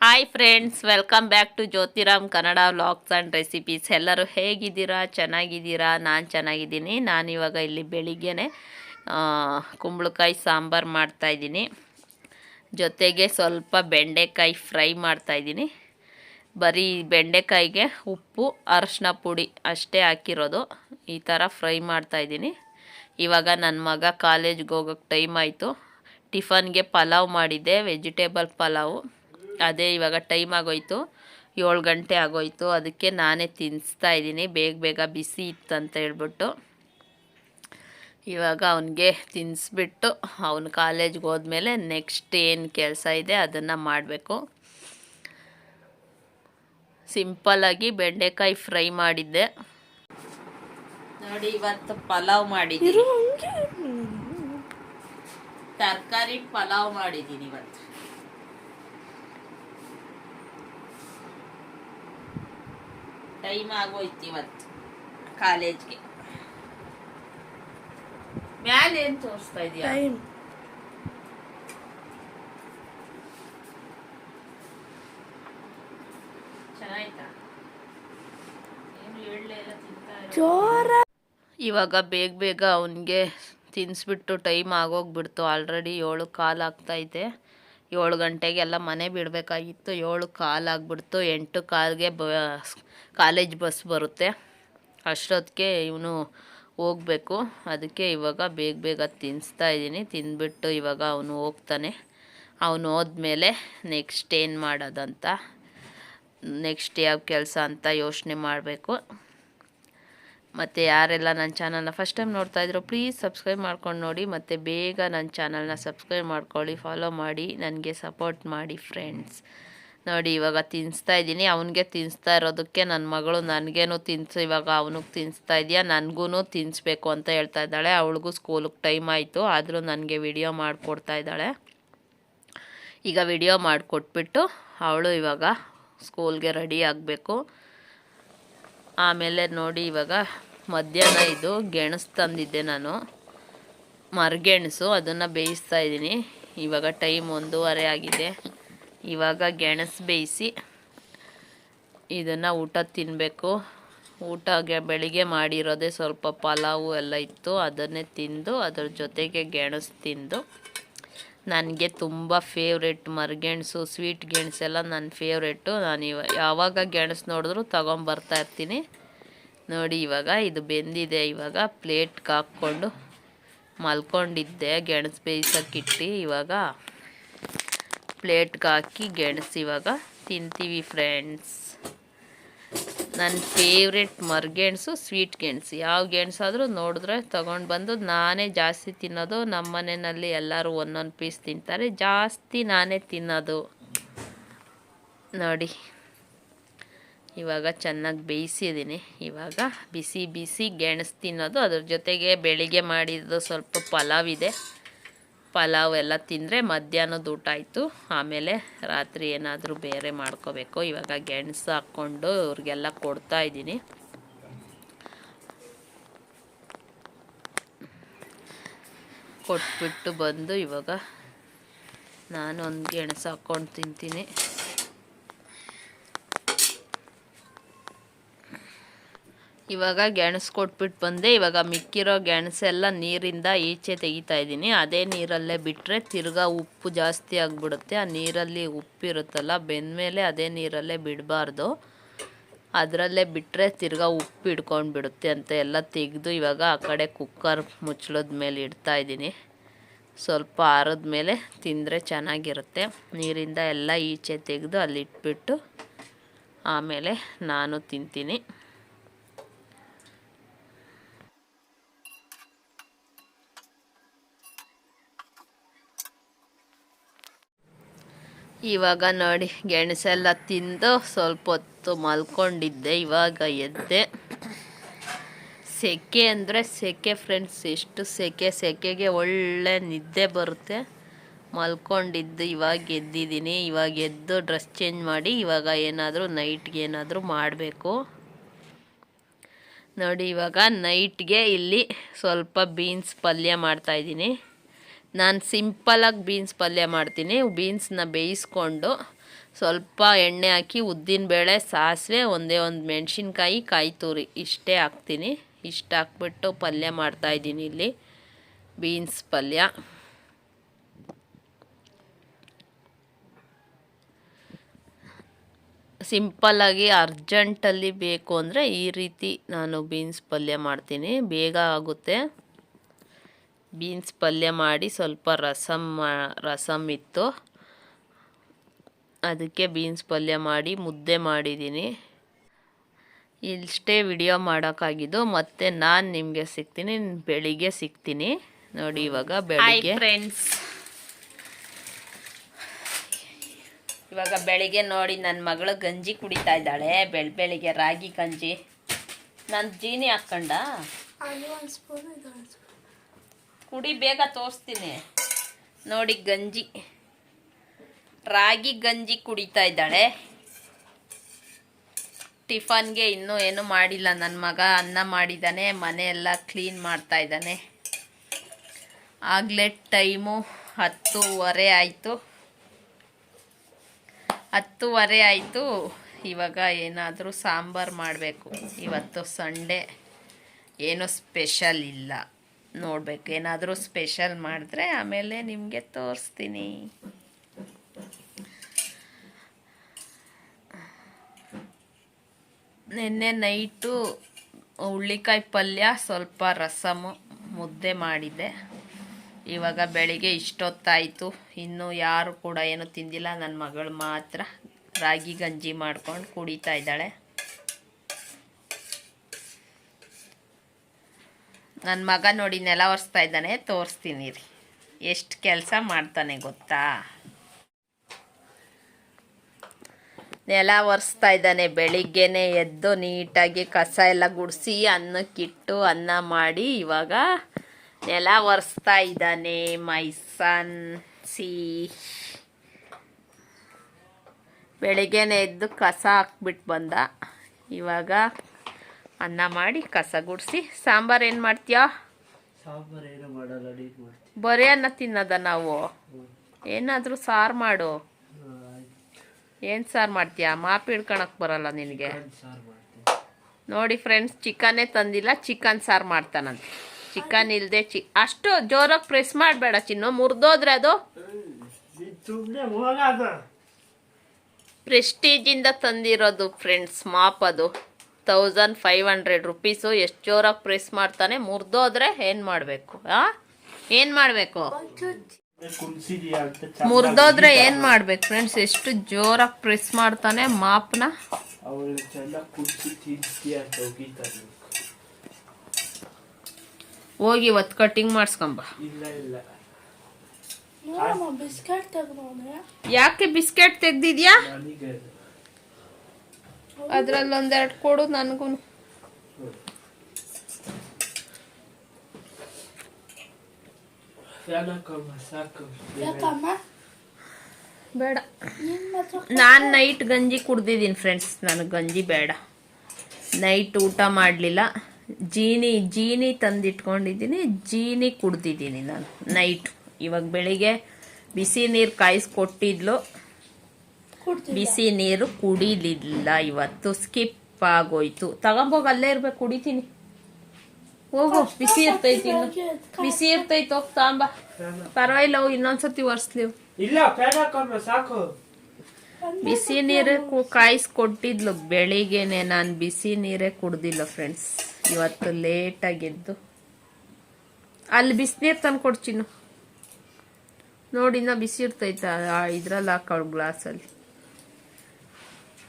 Hi friends welcome back to Jyothiram Kannada vlogs and recipes ಎಲ್ಲರೂ ಹೇಗಿದ್ದೀರಾ? ಚೆನ್ನಾಗಿದ್ದೀರಾ? ನಾನು ಚೆನ್ನಾಗಿದ್ದೀನಿ. ನಾನಿವಾಗ ಇಲ್ಲಿ ಬೆಳಿಗ್ಗೆನೆ ಆ, ಕುಂಬಳಕಾಯಿ ಸಾಂಬಾರು ಮಾಡ್ತಾಯಿದ್ದೀನಿ ಜೊತೆಗೆ ಸ್ವಲ್ಪ ಬೆಂಡೆಕಾಯಿ ಫ್ರೈ ಮಾಡ್ತಾಯಿದ್ದೀನಿ ಬರೀ ಬೆಂಡೆಕಾಯಿಗೆ ಉಪ್ಪು ಅರಶಿನ ಪುಡಿ ಅಷ್ಟೇ ಹಾಕಿರೋದು. ಈ ಥರ ಫ್ರೈ ಮಾಡ್ತಾಯಿದ್ದೀನಿ ಇವಾಗ ನನ್ನ ಮಗ ಕಾಲೇಜ್ಗೆ ಹೋಗೋಕ್ಕೆ ಟೈಮ್ ಆಯಿತು. ಟಿಫನ್ಗೆ ಪಲಾವ್ ಮಾಡಿದ್ದೆ ವೆಜಿಟೇಬಲ್ ಪಲಾವು. ಅದೇ ಇವಾಗ ಟೈಮ್ ಆಗೋಯ್ತು. ಏಳು ಗಂಟೆ ಆಗೋಯ್ತು. ಅದಕ್ಕೆ ನಾನೇ ತಿನ್ನಿಸ್ತಾ ಇದ್ದೀನಿ. ಬೇಗ ಬೇಗ ಬಿಸಿ ಇತ್ತಂತ ಹೇಳ್ಬಿಟ್ಟು. ಇವಾಗ ಅವನಿಗೆ ತಿನ್ನಿಸ್ಬಿಟ್ಟು ಅವನು ಕಾಲೇಜ್ಗೆ ಹೋದ್ಮೇಲೆ ನೆಕ್ಸ್ಟ್ ಏನು ಕೆಲಸ ಇದೆ ಅದನ್ನು ಮಾಡಬೇಕು. ಸಿಂಪಲ್ಲಾಗಿ ಬೆಂಡೆಕಾಯಿ ಫ್ರೈ ಮಾಡಿದ್ದೆ. ನೋಡಿ ಇವತ್ತು ಪಲಾವ್ ಮಾಡಿದ್ದೀನಿ. ತರಕಾರಿ ಪಲಾವ್ ಮಾಡಿದ್ದೀನಿ ಇವತ್ತು. ಟೈಮ್ ಆಗೋಯ್ತು ಇವತ್ತು ಕಾಲೇಜ್ಗೆ. ಮ್ಯಾಲೆ ಏನ್ ತೋರಿಸ್ತಾ ಇದೀಯ? ಟೈಮ್ ಚೆನ್ನಾಯ್ತಾ? ಜೋರ. ಇವಾಗ ಬೇಗ ಬೇಗ ಅವನಿಗೆ ತಿನ್ನಿಸ್ಬಿಟ್ಟು ಟೈಮ್ ಆಗೋಗ್ಬಿಡ್ತು. ಆಲ್ರೆಡಿ ಏಳು ಕಾಲು ಆಗ್ತೈತೆ ಏಳು ಗಂಟೆಗೆಲ್ಲ ಮನೆ ಬಿಡಬೇಕಾಗಿತ್ತು. ಏಳು ಕಾಲು ಆಗ್ಬಿಡ್ತು. ಎಂಟು ಕಾಲ್ಗೆ ಬ, ಕಾಲೇಜ್ ಬಸ್ ಬರುತ್ತೆ. ಅಷ್ಟೊತ್ತಿಗೆ ಇವನು ಹೋಗಬೇಕು. ಅದಕ್ಕೆ ಇವಾಗ ಬೇಗ ಬೇಗ ತಿನ್ನಿಸ್ತಾ ಇದ್ದೀನಿ. ತಿಂದ್ಬಿಟ್ಟು ಇವಾಗ ಅವನು ಹೋಗ್ತಾನೆ. ಅವನು ಹೋದ್ಮೇಲೆ ನೆಕ್ಸ್ಟ್ ಏನು ಮಾಡೋದಂತ, ನೆಕ್ಸ್ಟ್ ಯಾವ ಕೆಲಸ ಅಂತ ಯೋಚನೆ ಮಾಡಬೇಕು. ಮತ್ತು ಯಾರೆಲ್ಲ ನನ್ನ ಚಾನಲ್ನ ಫಸ್ಟ್ ಟೈಮ್ ನೋಡ್ತಾ ಇದ್ರು ಪ್ಲೀಸ್ ಸಬ್ಸ್ಕ್ರೈಬ್ ಮಾಡ್ಕೊಂಡು ನೋಡಿ. ಮತ್ತು ಬೇಗ ನನ್ನ ಚಾನಲ್ನ ಸಬ್ಸ್ಕ್ರೈಬ್ ಮಾಡ್ಕೊಳ್ಳಿ ಫಾಲೋ ಮಾಡಿ, ನನಗೆ ಸಪೋರ್ಟ್ ಮಾಡಿ ಫ್ರೆಂಡ್ಸ್ ನೋಡಿ, ಇವಾಗ ತಿನ್ನಿಸ್ತಾ ಇದ್ದೀನಿ. ಅವನಿಗೆ ತಿನ್ನಿಸ್ತಾ ಇರೋದಕ್ಕೆ ನನ್ನ ಮಗಳು ನನಗೇನು ತಿನ್ಸು, ಇವಾಗ ಅವನಿಗೆ ತಿನ್ನಿಸ್ತಾ ಇದೆಯಾ ನನಗೂ ತಿನ್ನಿಸ್ಬೇಕು ಅಂತ ಹೇಳ್ತಾ ಇದ್ದಾಳೆ. ಅವಳಿಗೂ ಸ್ಕೂಲಿಗೆ ಟೈಮ್ ಆಯಿತು, ಆದರೂ ನನಗೆ ವಿಡಿಯೋ ಮಾಡಿಕೊಡ್ತಾ ಇದ್ದಾಳೆ. ಈಗ ವಿಡಿಯೋ ಮಾಡಿಕೊಟ್ಬಿಟ್ಟು ಅವಳು ಇವಾಗ ಸ್ಕೂಲ್ಗೆ ರೆಡಿ ಆಗಬೇಕು. ಆಮೇಲೆ ನೋಡಿ ಇವಾಗ ಮಧ್ಯಾಹ್ನ ಇದು ಗೆಣಸು ತಂದಿದ್ದೆ ನಾನು. ಮರಗೆಣಸು, ಅದನ್ನು ಬೇಯಿಸ್ತಾ ಇದ್ದೀನಿ. ಇವಾಗ ಟೈಮ್ ಒಂದೂವರೆ ಆಗಿದೆ. ಇವಾಗ ಗೆಣಸು ಬೇಯಿಸಿ ಇದನ್ನು ಊಟ ತಿನ್ನಬೇಕು ಊಟ ಬೆಳಿಗ್ಗೆ ಮಾಡಿರೋದೇ ಸ್ವಲ್ಪ ಪಲಾವು ಎಲ್ಲ ಇತ್ತು. ಅದನ್ನೇ ತಿಂದು, ಅದ್ರ ಜೊತೆಗೆ ಗೆಣಸು ತಿಂದು. ನನಗೆ ತುಂಬ ಫೇವ್ರೆಟ್ ಮರಗೆಣಸು ಸ್ವೀಟ್ ಗೆಣಸೆಲ್ಲ ನನ್ನ ಫೇವ್ರೆಟ್ಟು ನಾನು ಇವ, ಯಾವಾಗ ಗೆಣಸು ನೋಡಿದ್ರು ತೊಗೊಂಬರ್ತಾ ಇರ್ತೀನಿ. ನೋಡಿ, ಇವಾಗ ಇದು ಬೆಂದಿದೆ. ಇವಾಗ ಪ್ಲೇಟ್ಗೆ ಹಾಕ್ಕೊಂಡು ಮಲ್ಕೊಂಡಿದ್ದೆ. ಗೆಣಸು ಬೇಯಿಸೋಕ್ಕಿಟ್ಟು ಇವಾಗ ಪ್ಲೇಟ್ಗೆ ಹಾಕಿ ಗೆಣಸು ಇವಾಗ ತಿಂತೀವಿ ಫ್ರೆಂಡ್ಸ್. ನನ್ನ ಫೇವ್ರೆಟ್ ಮರ್ಗೆಣಸು, ಸ್ವೀಟ್ ಗೆಣಸು. ಯಾವ ಗೆಣಸಾದರೂ ನೋಡಿದ್ರೆ ತೊಗೊಂಡು ಬಂದು ನಾನೇ ಜಾಸ್ತಿ ತಿನ್ನೋದು. ನಮ್ಮ ಮನೆಯಲ್ಲಿ ಎಲ್ಲರೂ ಒಂದೊಂದು ಪೀಸ್ ತಿಂತಾರೆ. ಜಾಸ್ತಿ ನಾನೇ ತಿನ್ನೋದು. ನೋಡಿ. ಇವಾಗ ಚೆನ್ನಾಗಿ ಬೇಯಿಸಿದ್ದೀನಿ. ಇವಾಗ ಬಿಸಿ ಬಿಸಿ ಗೆಣಸು ತಿನ್ನೋದು. ಅದ್ರ ಜೊತೆಗೆ ಬೆಳಿಗ್ಗೆ ಮಾಡಿದ್ದು ಸ್ವಲ್ಪ ಪಲಾವ್ ಇದೆ ಪಲಾವ್ ಎಲ್ಲ ತಿಂದರೆ ಮಧ್ಯಾಹ್ನದ ಊಟ ಆಯಿತು. ಆಮೇಲೆ ರಾತ್ರಿ ಏನಾದರೂ ಬೇರೆ ಮಾಡ್ಕೋಬೇಕು. ಇವಾಗ ಗೆಣಸು ಹಾಕ್ಕೊಂಡು ಇವ್ರಿಗೆಲ್ಲ ಕೊಡ್ತಾ ಇದ್ದೀನಿ. ಕೊಟ್ಬಿಟ್ಟು ಬಂದು ಇವಾಗ ನಾನು ಒಂದು ಗೆಣಸು ಹಾಕ್ಕೊಂಡು ತಿಂತೀನಿ. ಇವಾಗ ಗೆಣಸು ಕೊಟ್ಬಿಟ್ಟು ಬಂದೆ. ಇವಾಗ ಮಿಕ್ಕಿರೋ ಗೆಣಸೆಲ್ಲ ನೀರಿಂದ ಈಚೆ ತೆಗಿತಾ ಇದ್ದೀನಿ. ಅದೇ ನೀರಲ್ಲೇ ಬಿಟ್ಟರೆ ತಿರ್ಗಾ ಉಪ್ಪು ಜಾಸ್ತಿ ಆಗಿಬಿಡುತ್ತೆ. ಆ ನೀರಲ್ಲಿ ಉಪ್ಪಿರುತ್ತಲ್ಲ, ಬೆಂದಮೇಲೆ ಅದೇ ನೀರಲ್ಲೇ ಬಿಡಬಾರ್ದು. ಅದರಲ್ಲೇ ಬಿಟ್ಟರೆ ತಿರ್ಗಾ ಉಪ್ಪು ಹಿಡ್ಕೊಂಡು ಬಿಡುತ್ತೆ ಅಂತ ಎಲ್ಲ ತೆಗೆದು ಇವಾಗ ಆ ಕಡೆ ಕುಕ್ಕರ್ ಮುಚ್ಚಳದ ಮೇಲೆ ಇಡ್ತಾ ಇದ್ದೀನಿ. ಸ್ವಲ್ಪ ಆರದ ಮೇಲೆ ತಿಂದರೆ ಚೆನ್ನಾಗಿರುತ್ತೆ. ನೀರಿಂದ ಎಲ್ಲ ಈಚೆ ತೆಗೆದು ಅಲ್ಲಿ ಇಟ್ಬಿಟ್ಟು ಆಮೇಲೆ ನಾನು ತಿಂತೀನಿ. ಇವಾಗ ನೋಡಿ, ಗೆಣಸೆಲ್ಲ ತಿಂದು ಸ್ವಲ್ಪ ಹೊತ್ತು ಮಲ್ಕೊಂಡಿದ್ದೆ, ಇವಾಗ ಎದ್ದೆ. ಸೆಕೆ ಅಂದರೆ ಸೆಕೆ ಫ್ರೆಂಡ್ಸ್ ಎಷ್ಟು ಸೆಕೆ, ಸೆಕೆಗೆ ಒಳ್ಳೆ ನಿದ್ದೆ ಬರುತ್ತೆ. ಮಲ್ಕೊಂಡಿದ್ದು, ಇವಾಗ ಎದ್ದಿದ್ದೀನಿ, ಇವಾಗ ಎದ್ದು ಡ್ರೆಸ್ ಚೇಂಜ್ ಮಾಡಿ, ಇವಾಗ ಏನಾದರೂ ನೈಟ್ಗೆ ಏನಾದರೂ ಮಾಡಬೇಕು. ನೋಡಿ, ಇವಾಗ ನೈಟ್ಗೆ ಇಲ್ಲಿ ಸ್ವಲ್ಪ ಬೀನ್ಸ್ ಪಲ್ಯ ಮಾಡ್ತಾಯಿದ್ದೀನಿ ನಾನು ಸಿಂಪಲಾಗಿ ಬೀನ್ಸ್ ಪಲ್ಯ ಮಾಡ್ತೀನಿ. ಬೀನ್ಸ್ನ ಬೇಯಿಸ್ಕೊಂಡು ಸ್ವಲ್ಪ ಎಣ್ಣೆ ಹಾಕಿ ಉದ್ದಿನಬೇಳೆ ಸಾಸಿವೆ, ಒಂದೇ ಒಂದು ಮೆಣಸಿನ್ಕಾಯಿ, ಕಾಯಿ ತುರಿ ಇಷ್ಟೇ ಹಾಕ್ತೀನಿ. ಇಷ್ಟು ಹಾಕ್ಬಿಟ್ಟು ಪಲ್ಯ ಮಾಡ್ತಾಯಿದ್ದೀನಿ ಇಲ್ಲಿ. ಬೀನ್ಸ್ ಪಲ್ಯ. ಸಿಂಪಲ್ಲಾಗಿ ಅರ್ಜೆಂಟಲ್ಲಿ ಬೇಕು ಅಂದರೆ ಈ ರೀತಿ ನಾನು ಬೀನ್ಸ್ ಪಲ್ಯ ಮಾಡ್ತೀನಿ. ಬೇಗ ಆಗುತ್ತೆ. ಬೀನ್ಸ್ ಪಲ್ಯ ಮಾಡಿ ಸ್ವಲ್ಪ ರಸಮ್ ಮಾ- ರಸಮ್ ಇತ್ತು. ಅದಕ್ಕೆ ಬೀನ್ಸ್ ಪಲ್ಯ ಮಾಡಿ ಮುದ್ದೆ ಮಾಡಿದ್ದೀನಿ. ಇಷ್ಟೇ ವಿಡಿಯೋ ಮಾಡೋಕ್ಕಾಗಿದ್ದು ಮತ್ತೆ ನಾನು ನಿಮಗೆ ಸಿಗ್ತೀನಿ ಬೆಳಿಗ್ಗೆ ಸಿಗ್ತೀನಿ. ನೋಡಿ ಇವಾಗ ಬೆಳಿಗ್ಗೆ. ಫ್ರೆಂಡ್ಸ್ ಇವಾಗ ಬೆಳಿಗ್ಗೆ ನೋಡಿ ನನ್ನ ಮಗಳು ಗಂಜಿ ಕುಡಿತಾ ಇದ್ದಾಳೆ ಬೆಳ ಬೆಳಿಗ್ಗೆ ರಾಗಿ ಗಂಜಿ. ನಾನು ಜೀನಿ ಹಾಕ್ಕೊಂಡ? ಅದು ಒಂದು ಸ್ಪೂನ್ ಇದು ಒಂದು ಸ್ಪೂನ್ ಕುಡಿ, ಬೇಗ ತೋರಿಸ್ತೀನಿ. ನೋಡಿ ಗಂಜಿ. ರಾಗಿ ಗಂಜಿ ಕುಡಿತಾ ಇದ್ದಾಳೆ. ಟಿಫನ್ಗೆ ಇನ್ನೂ ಏನು ಮಾಡಿಲ್ಲ. ನನ್ನ ಮಗ ಅನ್ನ ಮಾಡಿದ್ದಾನೆ ಮನೆಯೆಲ್ಲ ಕ್ಲೀನ್ ಮಾಡ್ತಾ ಇದ್ದಾನೆ. ಆಗಲೇ ಟೈಮು ಹತ್ತೂವರೆ ಆಯಿತು. ಹತ್ತೂವರೆ ಆಯಿತು. ಇವಾಗ ಏನಾದರೂ ಸಾಂಬಾರು ಮಾಡಬೇಕು. ಇವತ್ತು ಸಂಡೇ. ಏನೂ ಸ್ಪೆಷಲ್ ಇಲ್ಲ. ನೋಡಬೇಕು. ಏನಾದರೂ ಸ್ಪೆಷಲ್ ಮಾಡಿದ್ರೆ ಆಮೇಲೆ ನಿಮಗೆ ತೋರಿಸ್ತೀನಿ. ನಿನ್ನೆ ನೈಟು ಹುಳ್ಳಿಕಾಯಿ ಪಲ್ಯ ಸ್ವಲ್ಪ ರಸಮು ಮುದ್ದೆ ಮಾಡಿದ್ದೆ. ಇವಾಗ ಬೆಳಿಗ್ಗೆ ಇಷ್ಟೊತ್ತಾಯಿತು. ಇನ್ನೂ ಯಾರು ಕೂಡ ಏನು ತಿಂದಿಲ್ಲ. ನನ್ನ ಮಗಳು ಮಾತ್ರ ರಾಗಿ ಗಂಜಿ ಮಾಡ್ಕೊಂಡು ಕುಡಿತಾ ಇದ್ದಾಳೆ. ನನ್ನ ಮಗ ನೋಡಿ ನೆಲ ಒರೆಸ್ತಾ ಇದ್ದಾನೆ, ತೋರಿಸ್ತೀನಿ ರೀ ಎಷ್ಟು ಕೆಲಸ ಮಾಡ್ತಾನೆ ಗೊತ್ತಾ? ನೆಲ ಒರೆಸ್ತಾ ಇದ್ದಾನೆ, ಬೆಳಿಗ್ಗೆನೆ ಎದ್ದು ನೀಟಾಗಿ ಕಸ ಎಲ್ಲ ಗುಡಿಸಿ, ಅನ್ನಕ್ಕಿಟ್ಟು ಅನ್ನ ಮಾಡಿ ಇವಾಗ ನೆಲ ಒರೆಸ್ತಾ ಇದ್ದಾನೆ ಮೈಸನ್ ಸಿ. ಬೆಳಿಗ್ಗೆನೆ ಎದ್ದು ಕಸ ಹಾಕ್ಬಿಟ್ಟು ಬಂದ. ಇವಾಗ ಅನ್ನ ಮಾಡಿ ಕಸ ಗುಡಿಸಿ. ಸಾಂಬಾರು ಏನು ಮಾಡ್ತೀಯಾ? ಬರೀ ಅನ್ನ ತಿನ್ನೋದ ನಾವು? ಏನಾದರೂ ಸಾರು ಮಾಡು. ಏನು ಸಾರು ಮಾಡ್ತೀಯಾ? ಮಾಪಿ ಹಿಡ್ಕೊಳಕ್ ಬರಲ್ಲ ನಿನಗೆ. ನೋಡಿ ಫ್ರೆಂಡ್ಸ್ ಚಿಕನ್ನೇ ತಂದಿಲ್ಲ ಚಿಕನ್ ಸಾರು ಮಾಡ್ತಾನಂತೆ. ಚಿಕನ್ ಇಲ್ಲದೆ ಚಿ ಅಷ್ಟು ಜೋರಾಗಿ ಪ್ರೆಸ್ ಮಾಡಬೇಡ ಚಿನ್ನು ಮುರಿದೋದ್ರೆ ಅದು. ಪ್ರೆಸ್ಟೀಜಿಂದ ತಂದಿರೋದು ಫ್ರೆಂಡ್ಸ್ ಮಾಪ್ ಅದು. ತೌಸಂಡ್ ಫೈವ್ ಹಂಡ್ರೆಡ್ ರುಪೀಸು ಎಷ್ಟು ಜೋರಾಗಿ ಪ್ರೆಸ್ ಮಾಡ್ತಾನೆ ಮುರಿದೋದ್ರೆ ಏನು ಮಾಡಬೇಕು ಆ? ಏನು ಮಾಡಬೇಕು? ಮುರಿದೋದ್ರೆ ಏನು ಮಾಡ್ಬೇಕು ಫ್ರೆಂಡ್ಸ್ ಎಷ್ಟು ಜೋರಾಗಿ ಪ್ರೆಸ್ ಮಾಡ್ತಾನೆ ಮಾಪ್ನ? ಹೋಗಿ ಒತ್ತು ಕಟಿಂಗ್ ಮಾಡಿಸ್ಕೊಂಬ. ಇಲ್ಲ ಇಲ್ಲ. ನೋಡಮ್ಮ ಬಿಸ್ಕೆಟ್ ತೆಗ್ದವನೆ ಯಾಕೆ ಬಿಸ್ಕೆಟ್ ತೆಗ್ದಿದ್ಯಾ? ಅದ್ರಲ್ಲಿ ಒಂದೆರಡು ಕೊಡು ನನಗೂ ಬೇಡ. ನಿನ್ ನೈಟ್ ಗಂಜಿ ಕುಡ್ದಿದ್ದೀನಿ ಫ್ರೆಂಡ್ಸ್ ನನಗೆ ಗಂಜಿ ಬೇಡ. ನೈಟ್ ಊಟ ಮಾಡಲಿಲ್ಲ. ಜೀನಿ ಜೀನಿ ತಂದಿಟ್ಕೊಂಡಿದ್ದೀನಿ ಜೀನಿ ಕುಡ್ದಿದ್ದೀನಿ ನಾನು ನೈಟ್. ಇವಾಗ ಬೆಳಿಗ್ಗೆ ಬಿಸಿ ನೀರು ಕಾಯಿಸ್ಕೊಟ್ಟಿದ್ಲು ಬಿಸಿ ನೀರು ಕುಡಿಲಿಲ್ಲ ಇವತ್ತು. ಸ್ಕಿಪ್ ಆಗೋಯ್ತು. ತಗೊಂಬೋಗ ಅಲ್ಲೇ ಇರ್ಬೇಕು ಕುಡಿತೀನಿ. ಹೋಗು ಬಿಸಿ ಇರ್ತೈತಿ ಬಿಸಿ ಇರ್ತೈತಿ ಹೋಗ್ ತಾಂಬ ಪರವಾಗಿಲ್ಲ ಹೋಗಿ ಇನ್ನೊಂದ್ಸತಿ ಒರ್ಸ್ಲಿವ್ ಸಾಕು. ಬಿಸಿ ನೀರೇ ಕು- ಕಾಯಿಸ್ಕೊಟ್ಟಿದ್ಲು. ಬೆಳಿಗ್ಗೆನೆ ನಾನು ಬಿಸಿ ನೀರೇ ಕುಡ್ದಿಲ್ಲ ಫ್ರೆಂಡ್ಸ್ ಇವತ್ತು ಲೇಟಾಗಿದ್ದು ಅಲ್ಲಿ ಬಿಸಿನೀರು ತಂದು ಕೊಡ್ತೀನು ನೋಡಿ ಇನ್ನ ಬಿಸಿ ಇರ್ತೈತ ಇದ್ರಲ್ಲಿ ಹಾಕೋಳು ಗ್ಲಾಸಲ್ಲಿ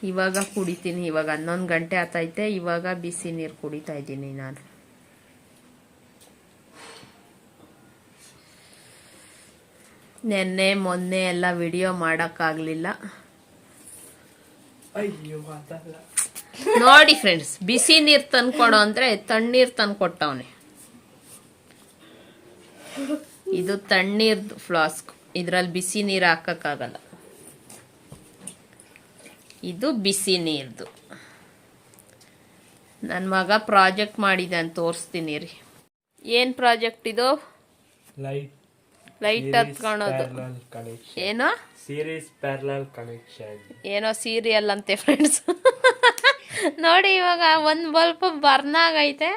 ಇವಾಗ ಕುಡಿತೀನಿ ಇವಾಗ ಹನ್ನೊಂದು ಗಂಟೆ ಆತೈತೆ ಇವಾಗ ಬಿಸಿ ನೀರು ಕುಡಿತಾ ಇದ್ದೀನಿ ನಾನು. ನೆನ್ನೆ ಮೊನ್ನೆ ಎಲ್ಲ ವಿಡಿಯೋ ಮಾಡೋಕ್ಕಾಗಲಿಲ್ಲ. ನೋಡಿ ಫ್ರೆಂಡ್ಸ್ ಬಿಸಿ ನೀರು ತಂದ್ಕೊಡೋ ಅಂದರೆ ತಣ್ಣೀರು ತಂದ್ಕೊಟ್ಟವನೆ. ಇದು ತಣ್ಣೀರ್ದು ಫ್ಲಾಸ್ಕ್ ಇದರಲ್ಲಿ ಬಿಸಿ ನೀರು ಹಾಕಕ್ಕಾಗಲ್ಲ. ಇದು ಬಿಸಿ ನೀರ್ದು ನನ್ನ ಮಗ ಪ್ರಾಜೆಕ್ಟ್ ಮಾಡಿದ್ದಾನೆ ತೋರಿಸ್ತೀನಿ ರೀ ಏನು ಪ್ರಾಜೆಕ್ಟ್ ಇದು? ಲೈಟ್ ಲೈಟ್ ಹತ್ಕೊಳೋದು ಏನೋ? ಸೀರೀಸ್ ಪ್ಯಾರಲಲ್ ಕನೆಕ್ಷನ್ ಏನೋ ಸೀರಿಯಲ್ ಅಂತೆ ಫ್ರೆಂಡ್ಸ್ ನೋಡಿ ಇವಾಗ ಒಂದು ಬಲ್ಪ್ ಬರ್ನ್ ಆಗೈತೆ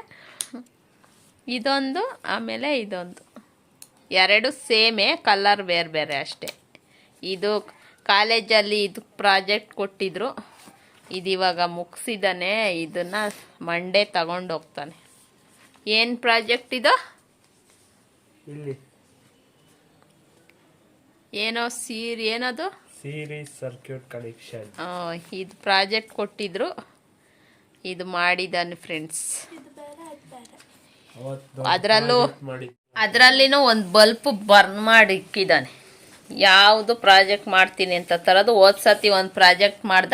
ಇದೊಂದು ಆಮೇಲೆ ಇದೊಂದು. ಎರಡು ಸೇಮೇ ಕಲರ್ ಬೇರೆ ಬೇರೆ ಅಷ್ಟೇ. ಇದು ಕಾಲೇಜಲ್ಲಿ ಇದು ಪ್ರಾಜೆಕ್ಟ್ ಕೊಟ್ಟಿದ್ರು. ಇದಿವಾಗ ಮುಗಿಸಿದಾನೆ. ಇದನ್ನು ಮಂಡೇ ತಗೊಂಡು ಹೋಗ್ತಾನೆ ಏನು ಪ್ರಾಜೆಕ್ಟ್ ಇದು? ಇಲ್ಲಿ. ಏನೋ ಸೀರೆ ಏನದು? ಸೀರಿ ಸರ್ಕ್ಯೂಟ್ ಕನೆಕ್ಷನ್. ಆ, ಇದು ಪ್ರಾಜೆಕ್ಟ್ ಕೊಟ್ಟಿದ್ರು. ಇದು ಮಾಡಿದ್ದಾನೆ ಫ್ರೆಂಡ್ಸ್. ಅದರಲ್ಲೂ ಅದರಲ್ಲಿನೂ ಒಂದು ಬಲ್ಪ್ ಬರ್ನ್ ಮಾಡಿ ಇಕ್ಕಿದ್ದಾನೆ ಯಾವುದು ಪ್ರಾಜೆಕ್ಟ್ ಮಾಡ್ತೀನಿ ಅಂತ ತರೋದು ಹೋದ್ ಸತಿ ಒಂದು ಪ್ರಾಜೆಕ್ಟ್ ಮಾಡ್ದ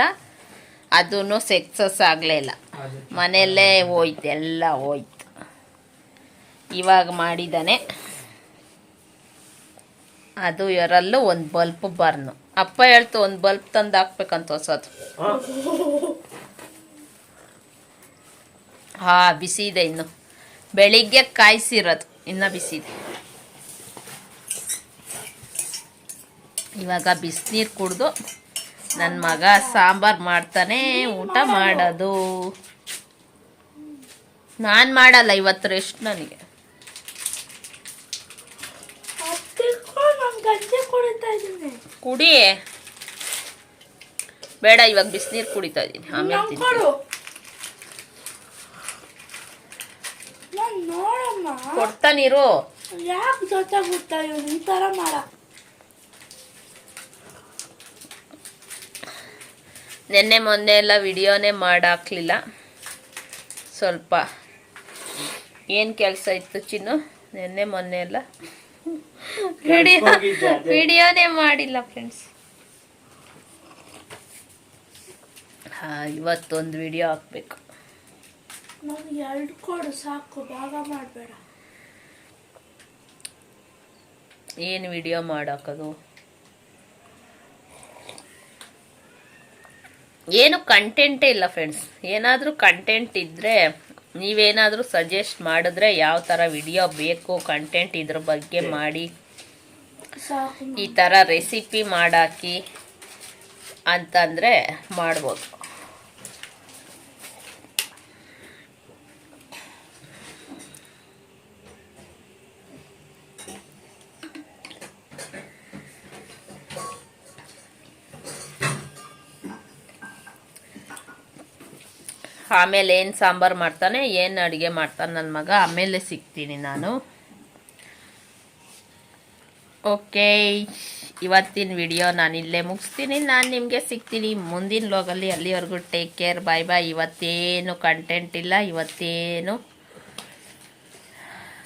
ಅದೂ ಸಕ್ಸಸ್ ಆಗಲೇ ಇಲ್ಲ. ಮನೆಯಲ್ಲೇ ಹೋಯ್ತು ಎಲ್ಲ ಹೋಯ್ತು. ಇವಾಗ ಮಾಡಿದ್ದಾನೆ ಅದು ಇವರಲ್ಲೂ ಒಂದು ಬಲ್ಪ್ ಬರ್ನು. ಅಪ್ಪ ಹೇಳ್ತು ಒಂದು ಬಲ್ಪ್ ತಂದು ಹಾಕ್ಬೇಕಂತ ಹೊಸದು. ಹಾ. ಬಿಸಿ ಇದೆ ಇನ್ನು. ಬೆಳಿಗ್ಗೆ ಕಾಯಿಸಿರೋದು ಇನ್ನೂ ಬಿಸಿ ಇದೆ ಇವಾಗ ಬಿಸಿನೀರು ಕುಡ್ದು ನನ್ನ ಮಗ ಸಾಂಬಾರು ಮಾಡ್ತಾನೆ ಊಟ ಮಾಡೋದು. ನಾನು ಮಾಡಲ್ಲ ಇವತ್ತು ರೆಸ್ಟ್ ನನಗೆ. ಕುಡಿ. ಬೇಡ ಇವಾಗ ಬಿಸಿನೀರು ಕುಡಿತಾ ಇದ್ದೀನಿ. ಆಮೇಲೆ ತಿಂತೀನಿ. ಕೊಡ್ತಾನಿರು ಯಾಕೆ ಜೊತೆ ಬಿಡ್ತಾ ಇವ್ನು? ಈ ಥರ ಮಾಡ. ನಿನ್ನೆ ಮೊನ್ನೆ ಎಲ್ಲ ವಿಡಿಯೋನೇ ಮಾಡಾಕ್ಲಿಲ್ಲ. ಸ್ವಲ್ಪ ಏನು ಕೆಲಸ ಇತ್ತು ಚಿನ್ನು? ನಿನ್ನೆ ಮೊನ್ನೆ ಎಲ್ಲ ವಿಡಿಯೋ. ವಿಡಿಯೋನೇ ಮಾಡಿಲ್ಲ ಫ್ರೆಂಡ್ಸ್ ಹಾಂ ಇವತ್ತೊಂದು ವಿಡಿಯೋ ಹಾಕ್ಬೇಕು. ನನಗೆ ಎರಡು ಕೊಡು ಸಾಕು ಭಾಗ ಮಾಡಬೇಡ. ಏನು ವಿಡಿಯೋ ಮಾಡಾಕೋದು? ಏನು ಕಂಟೆಂಟೇ ಇಲ್ಲ ಫ್ರೆಂಡ್ಸ್ ಏನಾದರೂ ಕಂಟೆಂಟ್ ಇದ್ದರೆ ನೀವೇನಾದರೂ ಸಜೆಸ್ಟ್ ಮಾಡಿದ್ರೆ ಯಾವ ಥರ ವಿಡಿಯೋ ಬೇಕು ಕಂಟೆಂಟ್ ಇದ್ರ ಬಗ್ಗೆ ಮಾಡಿ, ಈ ಥರ ರೆಸಿಪಿ ಮಾಡಾಕಿ ಅಂತಂದರೆ ಮಾಡ್ಬೋದು. ಆಮೇಲೆ ಏನು ಸಾಂಬಾರು ಮಾಡ್ತಾನೆ, ಏನು ಅಡುಗೆ ಮಾಡ್ತಾನೆ ನನ್ನ ಮಗ, ಆಮೇಲೆ ಸಿಗ್ತೀನಿ ನಾನು. ಓಕೆ ಇವತ್ತಿನ ವಿಡಿಯೋ ನಾನು ಇಲ್ಲೇ ಮುಗಿಸ್ತೀನಿ. ನಾನು ನಿಮಗೆ ಸಿಗ್ತೀನಿ ಮುಂದಿನ ಲೋಗಲ್ಲಿ ಅಲ್ಲಿವರೆಗೂ ಟೇಕ್ ಕೇರ್ ಬಾಯ್ ಬಾಯ್ ಇವತ್ತೇನು ಕಂಟೆಂಟ್ ಇಲ್ಲ, ಇವತ್ತೇನು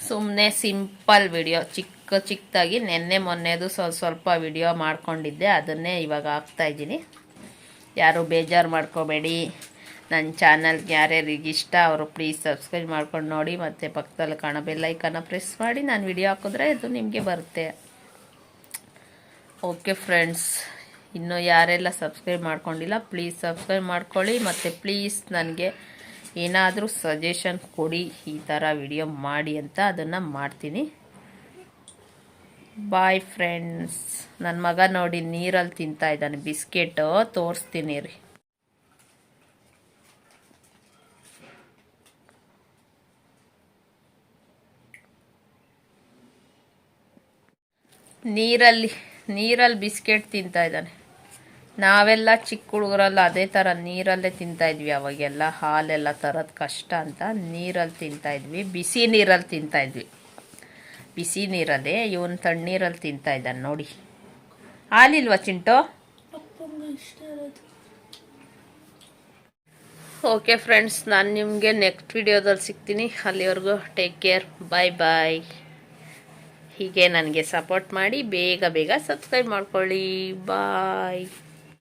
ಸುಮ್ಮನೆ ಸಿಂಪಲ್ ವಿಡಿಯೋ ಚಿಕ್ಕ ಚಿಕ್ಕದಾಗಿ ನೆನ್ನೆ ಮೊನ್ನೆದು ಸ್ವಲ್ಪ ಸ್ವಲ್ಪ ವಿಡಿಯೋ ಮಾಡ್ಕೊಂಡಿದ್ದೆ. ಅದನ್ನೇ ಇವಾಗ ಹಾಕ್ತಾ ಇದ್ದೀನಿ. ಯಾರು ಬೇಜಾರು ಮಾಡ್ಕೋಬೇಡಿ. ನನ್ನ ಚಾನಲ್ಗೆ ಯಾರ್ಯಾರಿಗೆ ಇಷ್ಟ ಅವರು ಪ್ಲೀಸ್ ಸಬ್ಸ್ಕ್ರೈಬ್ ಮಾಡ್ಕೊಂಡು ನೋಡಿ, ಮತ್ತು ಪಕ್ಕದಲ್ಲಿ ಕಾಣೋ ಬೆಲ್ಲೈಕನ್ನ ಪ್ರೆಸ್ ಮಾಡಿ, ನಾನು ವಿಡಿಯೋ ಹಾಕಿದ್ರೆ ಅದು ನಿಮಗೆ ಬರುತ್ತೆ. ಓಕೆ ಫ್ರೆಂಡ್ಸ್ ಇನ್ನು ಯಾರೆಲ್ಲ ಸಬ್ಸ್ಕ್ರೈಬ್ ಮಾಡ್ಕೊಂಡಿಲ್ಲ ಪ್ಲೀಸ್ ಸಬ್ಸ್ಕ್ರೈಬ್ ಮಾಡ್ಕೊಳ್ಳಿ, ಮತ್ತು ಪ್ಲೀಸ್ ನನಗೆ ಏನಾದರೂ ಸಜೆಷನ್ ಕೊಡಿ, ಈ ಥರ ವಿಡಿಯೋ ಮಾಡಿ ಅಂತ ಅದನ್ನು ಮಾಡ್ತೀನಿ. ಬಾಯ್ ಫ್ರೆಂಡ್ಸ್ ನನ್ನ ಮಗ ನೋಡಿ ನೀರಲ್ಲಿ ತಿಂತಾ ಇದ್ದಾನೆ, ಬಿಸ್ಕೆಟು ತೋರಿಸ್ತೀನಿ ರೀ. ನೀರಲ್ಲಿ ನೀರಲ್ಲಿ ಬಿಸ್ಕೆಟ್ ತಿಂತಾ ಇದ್ದಾನೆ. ನಾವೆಲ್ಲ ಚಿಕ್ಕ ಹುಡುಗರಲ್ಲ ಅದೇ ಥರ ನೀರಲ್ಲೇ ತಿಂತಾ ಇದ್ವಿ ಅವಾಗೆಲ್ಲ. ಹಾಲೆಲ್ಲ ತರೋದು ಕಷ್ಟ ಅಂತ ನೀರಲ್ಲಿ ತಿಂತಾ ಇದ್ವಿ. ಬಿಸಿ ನೀರಲ್ಲಿ ತಿಂತಾ ಇದ್ವಿ. ಬಿಸಿ ನೀರಲ್ಲೇ ಇವನು ತಣ್ಣೀರಲ್ಲಿ ತಿಂತಾ ಇದ್ದಾನೆ ನೋಡಿ. ಹಾಲಿಲ್ವಾ ಚಿಂಟು? ಓಕೆ ಫ್ರೆಂಡ್ಸ್ ನಾನು ನಿಮಗೆ ನೆಕ್ಸ್ಟ್ ವಿಡಿಯೋದಲ್ಲಿ ಸಿಗ್ತೀನಿ. ಅಲ್ಲಿವರೆಗೂ ಟೇಕ್ ಕೇರ್ ಬಾಯ್ ಬಾಯ್ ಹೀಗೆ ನನಗೆ ಸಪೋರ್ಟ್ ಮಾಡಿ ಬೇಗ ಬೇಗ ಸಬ್ಸ್ಕ್ರೈಬ್ ಮಾಡ್ಕೊಳ್ಳಿ. ಬಾಯ್